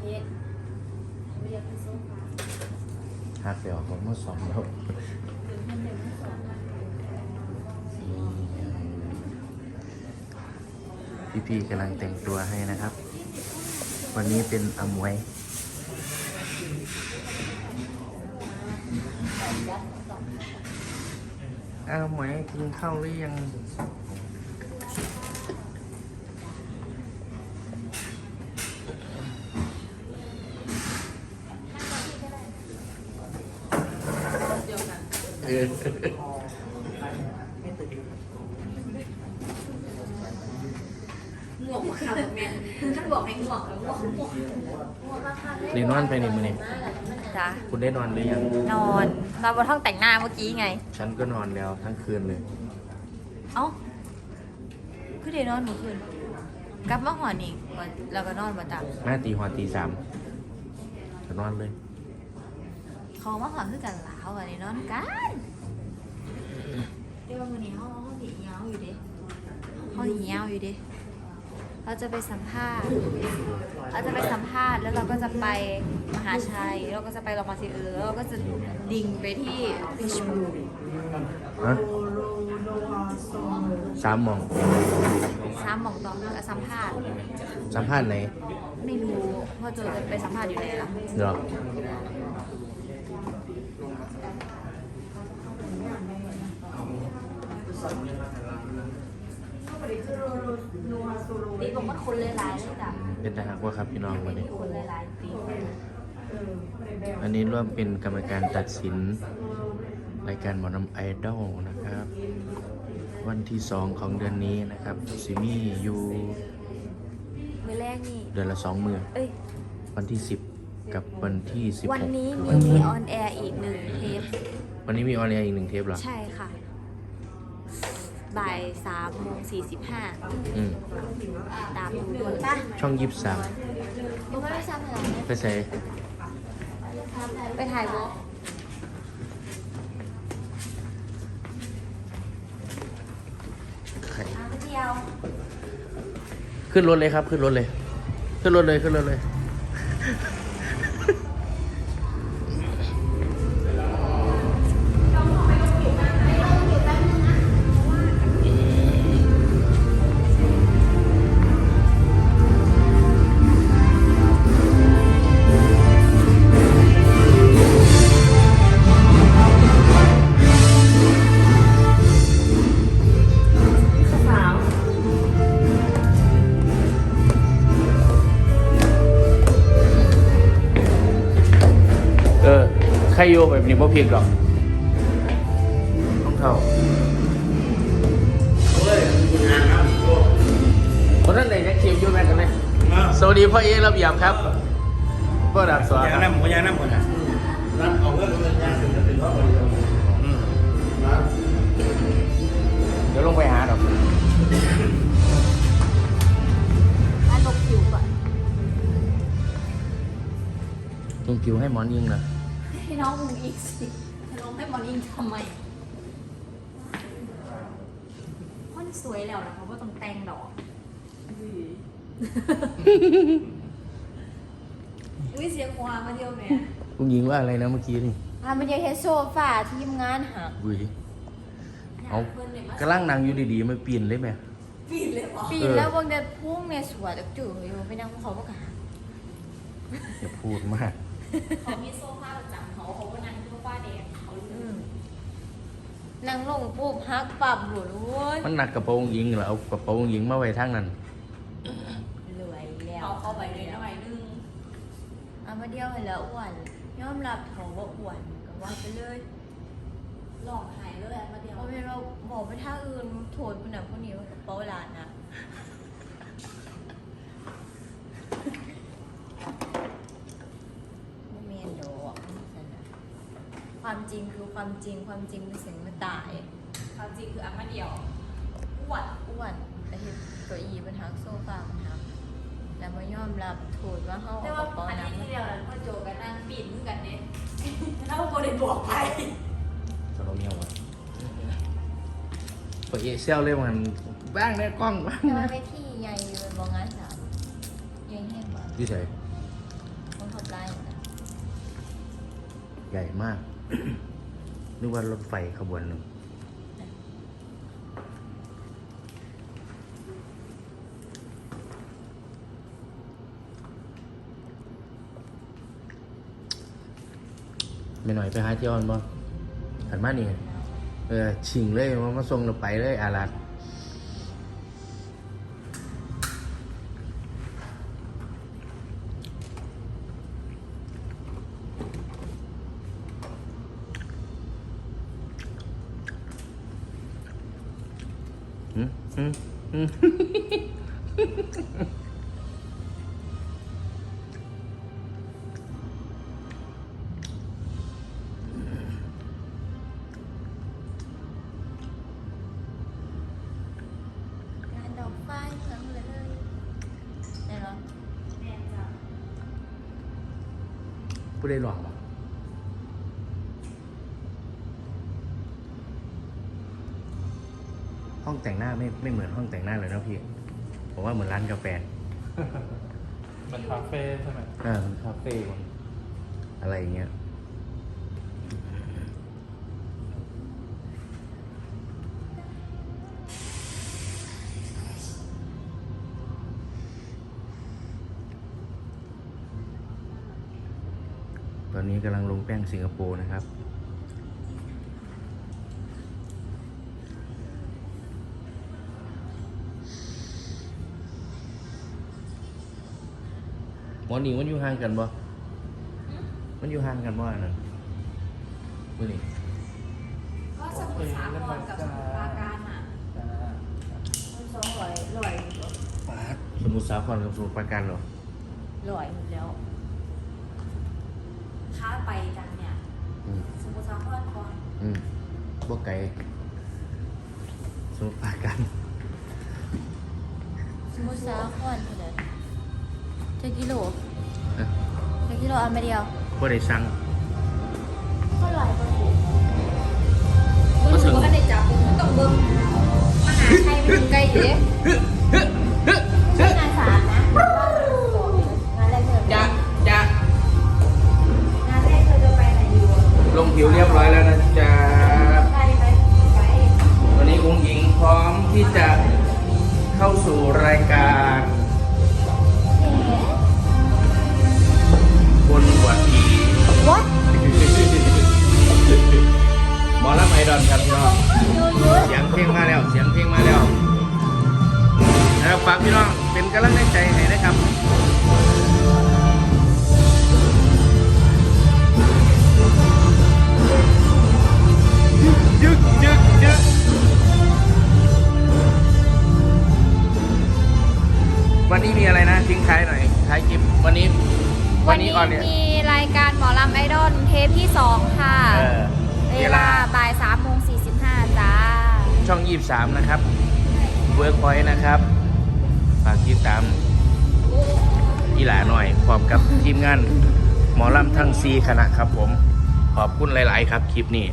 เพชรเรียกเป็นโซฟาหักเดี๋ยวของมาสองแล้วถึงเพิ่นเดินมาสอนพี่พี่ๆกำลังแต่งตัวให้นะครับ วันนี้เป็นอมวยอมวยกินข้าวหรือยัง ง่วงค่ะแม่ท่านบอกให้ง่วงแล้วง่วงง่วงง่วงมากค่ะเรียนนอนไปนี่มือนี่จ้ะคุณได้นอนหรือยัง นอนนอนบนห้องแต่งหน้าเมื่อกี้ไง ฉันก็นอนแล้วทั้งคืนเลย เอ้าคือเดี๋ยวนอนเมื่อคืนกลับมาหอนอีกวันแล้วก็นอนมาจ้ะหน้าตีหัวตีสามก็นอนเลย เขามาหอนคือกันหลาววันนี้นอนกันเดี๋ยววันนี้ห้องห้องผีเงาอยู่ดิห้องผีเงาอยู่ดิเราจะไปสัมภาษณ์ เราจะไปสัมภาษณ์แล้วเราก็จะไปมหาชัยแล้วเราก็จะไปโรงพยาบาลศิริแล้วเราก็จะดิ่งไปที่เพชรบูรณ์ฮะสามโมองสามหมองต่อกับสัมภาษณ์ สัมภาษณ์ไหน ไม่รู้เพราะโจจะไปสัมภาษณ์อยู่ไหนล่ะเดี๋ยว ตีบอกว่าคนหลายๆเลยจ้ะเป็นทหารว่าครับพี่น้องวันนี้ คนหลายๆตีอันนี้ร่วมเป็นกรรมการตัดสิน รายการหมอนำไอดอลนะครับ วันที่สองของเดือนนี้นะครับซิมี่อยู่มือแรกนี่เดือนละสองมือเอ้ยวันที่สิบกับวันที่สิบวันนี้มีออนแอร์อีกหนึ่งเทปวันนี้มีออนแอร์อีกหนึ่งเทปเหรอ ใช่ค่ะ บ่ายสามโมงสี่สิบห้าอืมตามดูด้วยป่ะช่องยิบสามยังไม่ได้ซ้ำอะไรนะไปใส่ไปถ่ายวอล์กไข่มาเดียว ขึ้นรถเลยครับ ขึ้นรถเลย ขึ้นรถเลยขึ้นรถเลย รโยแบบนี้บ่เพียงหรอกต้องเท่าคนนั้นไหนจะเขียวอยู่แม่กันไหมสวัสดีพ่อเอกระเบียบครับพ่อดับสวยางน้ำหัวยางน้ำหมดอะอืมเดี๋ยวลงไปหาดอกมาลบผิวก่อนตรงคิวให้หมอนยิงนะ ให้น้องมุงอีกสิให้น้องให้หมอนอิงทำไมคนสวยแล้วนะเขาก็ต้องแต่งดอกอุ้ยเสียงหัวมาเดียวแม่คุณยิงว่าอะไรนะเมื่อกี้นี่อะมันยังเฮ็ดโซฟาทีมงานหักบุยเอากำลังนั่งอยู่ดีๆมันปีนเลยไหมปีนแล้ววงเดินพุ่งเนี่ยสวยจักจืดอยู่ไปนั่งเขาก็กะ อย่าพูดมาก เขามีโซฟาประจำเขาเขาก็นั่งโซฟาแดงเขาอืมนั่งลงปุ๊บฮักปรับหลุดเว้ยมันหนักกระโปรงยิงเหรอเอากระโปรงยิงมาไว้ทางนั้นรวยแล้วเขาเข้าไปเลยนะใบนึงเอามาเดียวให้แล้วอ้วนยอมรับเขาว่าอ้วนก็ว่าไปเลยหลอกหายเลยมาเดียวเพราะเวลาบอกไปท่าอื่นโทษคนนั้นคนนี้ว่าเป้าหลานนะบ่แม่นดอกนั่นน่ะ ความจริงคือความจริงความจริงเป็นสิ่งไม่ตายความจริงคืออันมาเดียวอ้วนอ้วนแต่เห็นตัวอีเป็นทักโซฟามันทักแล้วมายอมรับโทษว่าเขาแต่เอาว่ากระเป๋าอันนี้น้ำที่เดียวแล้วพ่อโจกันนั่งปีนกันเนี่ยถ้าโบได้บอกไปสโลเมียวอะพอเอเซลเลยมันบ้างในกล้องบ้างแต่ว่านะเวทีใหญ่เลยบอกงานสามใหญ่แห้งมากที่ไหนใหญ่มาก นึกว่ารถไฟขบวนหนึ่งไม่หน่อยไปหาเที่ยวกันบ่ขันมานี่ เออ ชิงเลยมามาส่งเราไปเลยอาลัด งานดอกไฟเหมือนเลยได้หรอแม่จ้ะผู้ได้หลอกบ่ ห้องแต่งหน้าไม่ไม่เหมือนห้องแต่งหน้าเลยนะพี่ ผมว่าเหมือนร้านกาแฟเหมือนคาเฟ่ใช่ไหมอ่ามันคาเฟ่มันอะไรอย่างเงี้ยตอนนี้กำลังลงแป้งสิงคโปร์นะครับ มอนี่มันอยู่ห่างกันบ่มันอยู่ห่างกันบ่อันนั้นมื้อนี้ก็สมุทรสาครกับสมุทรปราการอะจ้ามันสองร้อยร้อยสมุทรสาครกับสมุทรปราการเหรอร้อยหมดแล้วค้าไปกันเนี่ยอืมสมุทรสาครก่อนอืมบ่ไกลสมุทรปราการ สมุทรสาครเท่าไหร่เจ็ดกิโลเอ้อเจ็ดกิโลอันไปเดียวบ่ได้สั่ง ก็ร้อยกว่าถูกเบิ้งถือว่าได้จับมันต้องเบิ้งมหาชัยไม่ถึงไกลอยู่เด้ช่วยงานสารนะงานแรกเธอจะจะงานแรกเธอจะไปไหนอยู่ ลงผิวเรียบร้อยแล้วนะจ๊ะ ช่อง 23 นะครับเวิร์กพอยต์นะครับ ฝากติดตามอีหลาหน่อยพร้อมกับทีมงานหมอลำทั้งซีคณะครับผม ขอบคุณหลาย ๆ ครับคลิปนี้